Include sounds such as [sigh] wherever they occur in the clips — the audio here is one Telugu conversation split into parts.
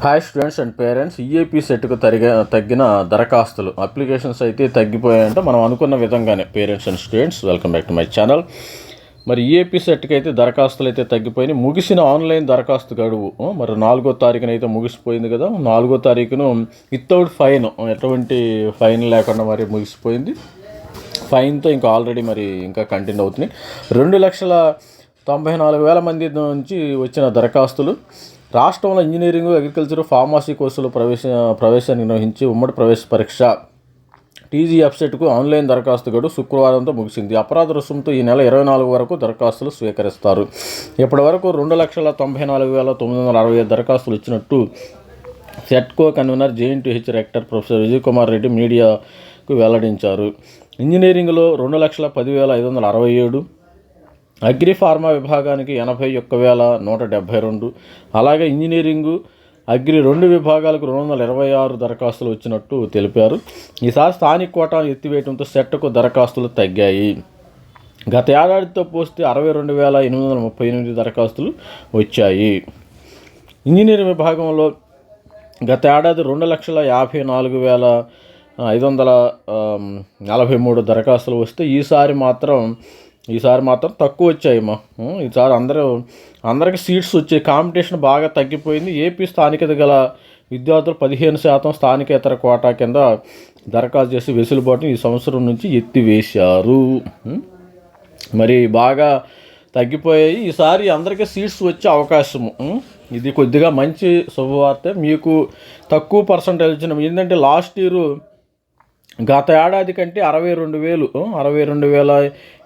Hi students and parents EAP సెట్కు తరిగా తగ్గిన దరఖాస్తులు అప్లికేషన్స్ అయితే తగ్గిపోయాయంటే. మనం అనుకున్న విధంగానే parents and students welcome back to my channel మరి ఈఏపీ సెట్కి అయితే దరఖాస్తులు అయితే తగ్గిపోయినాయి. ముగిసిన ఆన్లైన్ దరఖాస్తు గడువు మరి నాలుగో తారీఖున అయితే ముగిసిపోయింది కదా. నాలుగో తారీఖును వితౌట్ ఫైన్ ఎటువంటి ఫైన్ లేకుండా మరి ముగిసిపోయింది. ఫైన్తో ఇంకా ఆల్రెడీ మరి ఇంకా కంటిన్యూ అవుతున్నాయి. రెండు లక్షల తొంభై నాలుగు వేల మంది నుంచి వచ్చిన దరఖాస్తులు. రాష్ట్రంలో ఇంజనీరింగ్ అగ్రికల్చర్ ఫార్మసీ కోర్సులు ప్రవేశ ప్రవేశాన్ని నిర్వహించి ఉమ్మడి ప్రవేశ పరీక్ష. టీజీ వెబ్సైట్కు ఆన్లైన్ దరఖాస్తు గడువు శుక్రవారంతో ముగిసింది. అపరాధ రుసుముతో ఈ నెల ఇరవై నాలుగు వరకు దరఖాస్తులు స్వీకరిస్తారు. ఇప్పటి వరకు రెండు లక్షల తొంభై నాలుగు వేల తొమ్మిది వందల అరవై ఐదు దరఖాస్తులు ఇచ్చినట్టు సెట్కో convener JNTH rector professor Vijay Kumar Reddy మీడియాకు వెల్లడించారు. ఇంజనీరింగ్లో రెండు లక్షల పదివేల ఐదు వందల అరవై ఏడు అగ్రి ఫార్మా విభాగానికి ఎనభై ఒక్క వేల నూట డెబ్భై రెండు అలాగే ఇంజనీరింగు అగ్రి రెండు విభాగాలకు రెండు వందల ఇరవై ఆరు దరఖాస్తులు వచ్చినట్టు తెలిపారు. ఈసారి స్థానిక కోటాను ఎత్తివేయడంతో సెట్కు దరఖాస్తులు తగ్గాయి. గత ఏడాదితో పోస్తే అరవై రెండు వేల ఎనిమిది వందల ముప్పై ఎనిమిది దరఖాస్తులు వచ్చాయి. ఇంజనీరింగ్ విభాగంలో గత ఏడాది రెండు లక్షల యాభై నాలుగు వేల ఐదు వందల నలభై మూడు దరఖాస్తులు వస్తే ఈసారి మాత్రం ఈసారి మాత్రం తక్కువ వచ్చాయి మా ఈసారి అందరూ అందరికి సీట్స్ వచ్చాయి. కాంపిటీషన్ బాగా తగ్గిపోయింది. ఏపీ స్థానికత గల విద్యార్థులు పదిహేను శాతం స్థానికేతర కోటా కింద దరఖాస్తు చేసి వెసులుబాటును ఈ సంవత్సరం నుంచి ఎత్తివేశారు. మరి బాగా తగ్గిపోయాయి. ఈసారి అందరికీ సీట్స్ వచ్చే అవకాశము. ఇది కొద్దిగా మంచి శుభవార్త. మీకు తక్కువ పర్సంటేజ్ వచ్చిన ఏంటంటే లాస్ట్ ఇయర్ గత ఏడాది కంటే అరవై రెండు వేలు అరవై రెండు వేల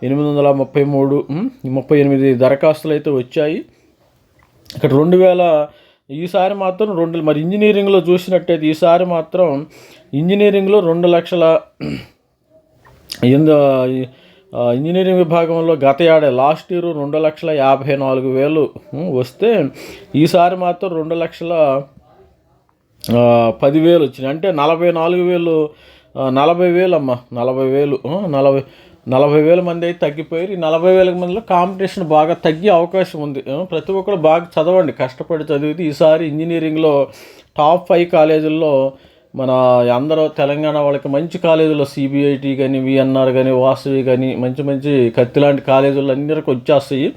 ఎనిమిది వందల ముప్పై మూడు ముప్పై ఎనిమిది దరఖాస్తులు అయితే వచ్చాయి. ఇక్కడ రెండు వేల ఈసారి మాత్రం రెండు మరి ఇంజనీరింగ్లో చూసినట్టయితే ఈసారి మాత్రం ఇంజనీరింగ్లో రెండు లక్షల ఎందు ఇంజనీరింగ్ విభాగంలో గత ఏడాది లాస్ట్ ఇయర్ రెండు లక్షల యాభై నాలుగు వేలు వస్తే ఈసారి మాత్రం రెండు లక్షల పదివేలు వచ్చినాయి. అంటే నలభై నాలుగు వేలు నలభై వేలు అమ్మ నలభై వేలు నలభై నలభై వేల మంది అయితే తగ్గిపోయారు. ఈ నలభై వేల మందిలో కాంపిటీషన్ బాగా తగ్గే అవకాశం ఉంది. ప్రతి ఒక్కరు బాగా చదవండి. కష్టపడి చదివితే ఈసారి ఇంజనీరింగ్లో టాప్ ఫైవ్ కాలేజీల్లో మన అందరూ తెలంగాణ వాళ్ళకి మంచి కాలేజీలో సిబిఐటి కానీ విఎన్ఆర్ కానీ వాసవి కానీ మంచి మంచి కత్తి లాంటి కాలేజీలు అందరికి వచ్చేస్తాయి.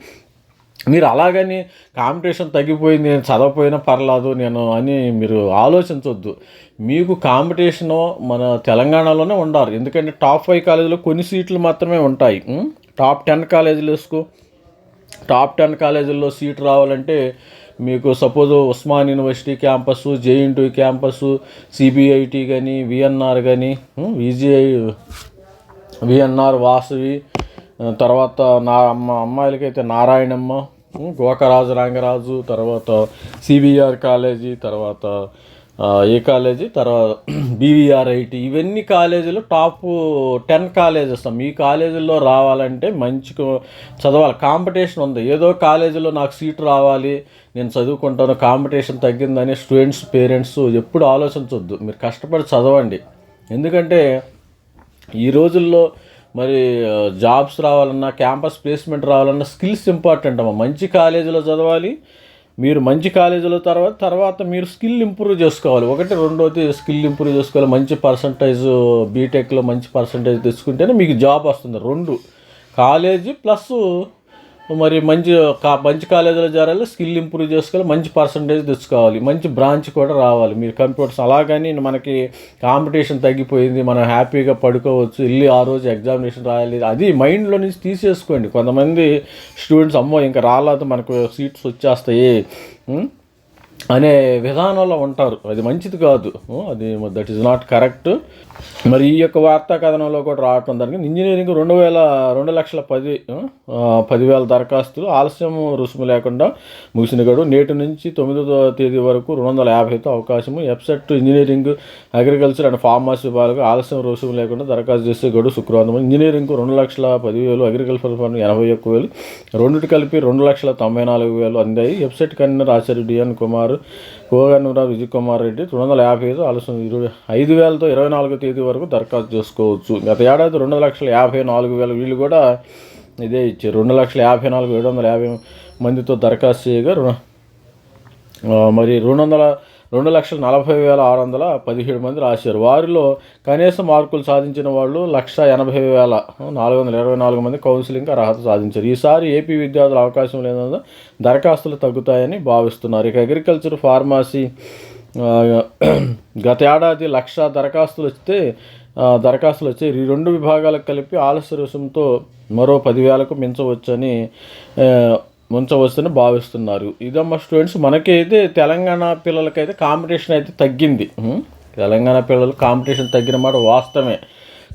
మీరు అలాగని కాంపిటీషన్ తగ్గిపోయింది నేను చదవపోయినా పర్లేదు నేను అని మీరు ఆలోచించవద్దు మీకు కాంపిటీషను మన తెలంగాణలోనే ఉండాలి. ఎందుకంటే టాప్ ఫైవ్ కాలేజీలో కొన్ని సీట్లు మాత్రమే ఉంటాయి. టాప్ టెన్ కాలేజీలు వేసుకో. టాప్ టెన్ కాలేజీల్లో సీట్ రావాలంటే మీకు suppose Osman university campus JNT campus CBIT కానీ విఎన్ఆర్ కానీ విజిఐ విఎన్ఆర్ వాసవి తర్వాత నా అమ్మ అమ్మాయిలకైతే నారాయణమ్మ గోకరాజు రంగరాజు తర్వాత సిబిఆర్ కాలేజీ తర్వాత ఏ కాలేజీ తర్వాత [clears throat] బీవీఆర్ఐటి ఇవన్నీ కాలేజీలు టాప్ టెన్ కాలేజెస్ ఈ కాలేజీల్లో రావాలంటే మంచి చదవాలి. కాంపిటీషన్ ఉంది. ఏదో కాలేజీలో నాకు సీట్ రావాలి నేను చదువుకుంటాను కాంపిటీషన్ తగ్గిందని స్టూడెంట్స్ పేరెంట్స్ ఎప్పుడు ఆలోచించవద్దు మీరు కష్టపడి చదవండి. ఎందుకంటే ఈ రోజుల్లో మరి జాబ్స్ రావాలన్నా క్యాంపస్ ప్లేస్మెంట్ రావాలన్నా స్కిల్స్ ఇంపార్టెంట్ అమ్మ. మంచి కాలేజీలో చదవాలి మీరు మంచి కాలేజీలో తర్వాత తర్వాత మీరు స్కిల్ ఇంప్రూవ్ చేసుకోవాలి. ఒకటి రెండోది స్కిల్ ఇంప్రూవ్ చేసుకోవాలి. మంచి పర్సంటేజ్ బీటెక్లో మంచి పర్సంటేజ్ తెచ్చుకుంటేనే మీకు జాబ్ వస్తుంది. రెండు కాలేజీ ప్లస్ మరి మంచి కా- మంచి కాలేజీలో చేరాలి స్కిల్ ఇంప్రూవ్ చేసుకోవాలి మంచి పర్సంటేజ్ తెచ్చుకోవాలి మంచి బ్రాంచ్ కూడా రావాలి. మీరు కంప్యూటర్స్ అలాగని మనకి కాంపిటీషన్ తగ్గిపోయింది మనం హ్యాపీగా పడుకోవచ్చు వెళ్ళి ఆ రోజు ఎగ్జామినేషన్ రాయాలి. అది మైండ్లో నుంచి తీసేసుకోండి. కొంతమంది స్టూడెంట్స్ అమ్మో ఇంకా రాలేదు మనకు సీట్స్ వచ్చేస్తాయి. అనే విధానంలో ఉంటారు. అది మంచిది కాదు. అది దట్ ఈస్ నాట్ కరెక్ట్ మరి ఈ యొక్క వార్తా కథనంలో కూడా రావటం జరిగింది. ఇంజనీరింగ్ రెండు వేల రెండు లక్షల పది పదివేల దరఖాస్తులు ఆలస్యం రుసుము లేకుండా ముగిసిన గడువు నేటి నుంచి తొమ్మిదో తేదీ వరకు రెండు వందల యాభైతో అవకాశము. FCET engineering agriculture and pharmacy విభాగాలకు ఆలస్యం రుసుము లేకుండా దరఖాస్తు చేసే గడువు శుక్రవారం. ఇంజనీరింగ్ రెండు లక్షల పదివేలు అగ్రికల్చర్ ఫండ్ ఎనభై ఒక్క వేలు. రెండింటి కలిపి రెండు లక్షల తొంభై నాలుగు వేలు అందాయి. Website convener Acharya DN Kumar కోగన్నూర Vijay Kumar Reddy రెండు వందల యాభై ఐదు ఆలస్యం. ఇరవై ఐదు వేలతో ఇరవై నాలుగో తేదీ వరకు దరఖాస్తు చేసుకోవచ్చు. గత ఏడాది రెండు లక్షల యాభై నాలుగు వేల వీళ్ళు కూడా ఇదే ఇచ్చారు. రెండు లక్షల యాభై నాలుగు ఏడు వందల యాభై మందితో దరఖాస్తు చేయగా రుణ మరి రెండు వందల రెండు లక్షల నలభై వేల ఆరు వందల పదిహేడు మంది రాశారు. వారిలో కనీస మార్కులు సాధించిన వాళ్ళు లక్ష ఎనభై వేల నాలుగు వందల ఇరవై నాలుగు మంది కౌన్సిలింగ్ అర్హత సాధించారు. ఈసారి ఏపీ విద్యార్థుల అవకాశం లేనందున దరఖాస్తులు తగ్గుతాయని భావిస్తున్నారు. ఇక అగ్రికల్చర్ ఫార్మసీ గత ఏడాది లక్ష దరఖాస్తులు వస్తే దరఖాస్తులు వచ్చి ఈ రెండు విభాగాలకు కలిపి ఆలస్య రుసుముతో మరో పదివేలకు మించవచ్చని ఉంచవచ్చని భావిస్తున్నారు. ఇదమ్మా స్టూడెంట్స్ మనకైతే తెలంగాణ పిల్లలకైతే కాంపిటీషన్ అయితే తగ్గింది. తెలంగాణ పిల్లలు కాంపిటీషన్ తగ్గిన మాట వాస్తవమే.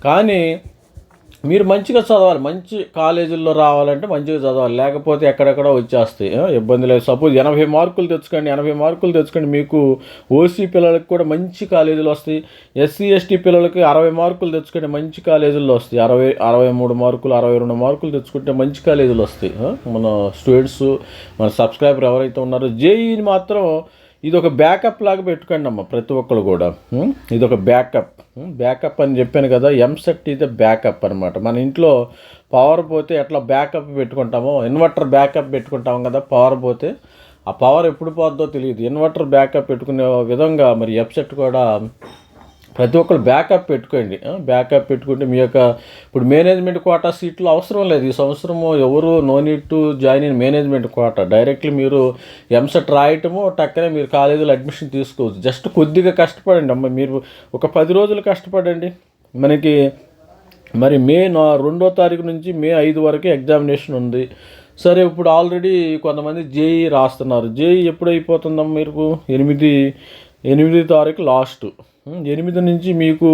కానీ మీరు మంచిగా చదవాలి మంచి కాలేజీల్లో రావాలంటే మంచిగా చదవాలి. లేకపోతే ఎక్కడెక్కడ వచ్చేస్తాయి. ఇబ్బంది లేదు. సపోజ్ ఎనభై మార్కులు తెచ్చుకోండి ఎనభై మార్కులు తెచ్చుకోండి మీకు ఓసీ పిల్లలకి కూడా మంచి కాలేజీలు వస్తాయి. ఎస్సీ ఎస్టీ పిల్లలకి అరవై మార్కులు తెచ్చుకుంటే మంచి కాలేజీల్లో వస్తాయి. అరవై అరవై మూడు మార్కులు అరవై రెండు మార్కులు తెచ్చుకుంటే మంచి కాలేజీలు వస్తాయి. మన స్టూడెంట్స్ మన సబ్స్క్రైబర్ ఎవరైతే ఉన్నారో జేఈని మాత్రం ఇది ఒక బ్యాకప్ లాగా పెట్టుకోండి అమ్మ ప్రతి ఒక్కరు కూడా. ఇది ఒక బ్యాకప్. బ్యాకప్ అని చెప్పాను కదా ఎంసెట్ ఇది బ్యాకప్ అనమాట మన ఇంట్లో పవర్ పోతే ఎట్లా బ్యాకప్ పెట్టుకుంటామో ఇన్వర్టర్ బ్యాకప్ పెట్టుకుంటాం కదా పవర్ పోతే ఆ పవర్ ఎప్పుడు పోద్దో తెలియదు. ఇన్వర్టర్ బ్యాకప్ పెట్టుకునే విధంగా మరి ఎఫ్సెట్ కూడా ప్రతి ఒక్కరు బ్యాకప్ పెట్టుకోండి. బ్యాకప్ పెట్టుకుంటే మీ యొక్క ఇప్పుడు మేనేజ్మెంట్ కోటా సీట్లు అవసరం లేదు. ఈ సంవత్సరము ఎవరు no need to join in management quota. Directly మీరు ఎంసెట్ రాయటము టక్కనే మీరు కాలేజీలో అడ్మిషన్ తీసుకోవచ్చు. జస్ట్ కొద్దిగా కష్టపడండి. అమ్మ మీరు ఒక పది రోజులు కష్టపడండి. మనకి మరి మే నా రెండో తారీఖు నుంచి మే ఐదు వరకు ఎగ్జామినేషన్ ఉంది. సరే ఇప్పుడు ఆల్రెడీ కొంతమంది జేఈ రాస్తున్నారు. జేఈ ఎప్పుడు అయిపోతుందమ్మా మీరు ఎనిమిది ఎనిమిది తారీఖు లాస్ట్. ఎనిమిది నుంచి మీకు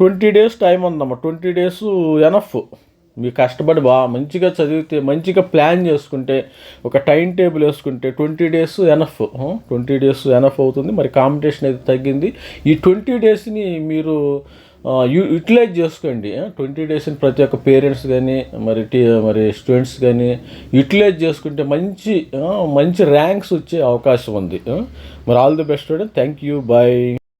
ట్వంటీ డేస్ టైం ఉందమ్మా. Twenty days enough. మీరు కష్టపడి బాగా మంచిగా చదివితే మంచిగా ప్లాన్ చేసుకుంటే ఒక టైం టేబుల్ వేసుకుంటే twenty days enough. Twenty days enough అవుతుంది. మరి కాంపిటీషన్ అయితే తగ్గింది. ఈ ట్వంటీ డేస్ని మీరు యూ యూటిలైజ్ చేసుకోండి. ట్వంటీ డేస్ని ప్రతి ఒక్క పేరెంట్స్ కానీ మరి టీ మరి స్టూడెంట్స్ కానీ యూటిలైజ్ చేసుకుంటే మంచి మంచి ర్యాంక్స్ వచ్చే అవకాశం ఉంది. మరి all the best student thank you. Bye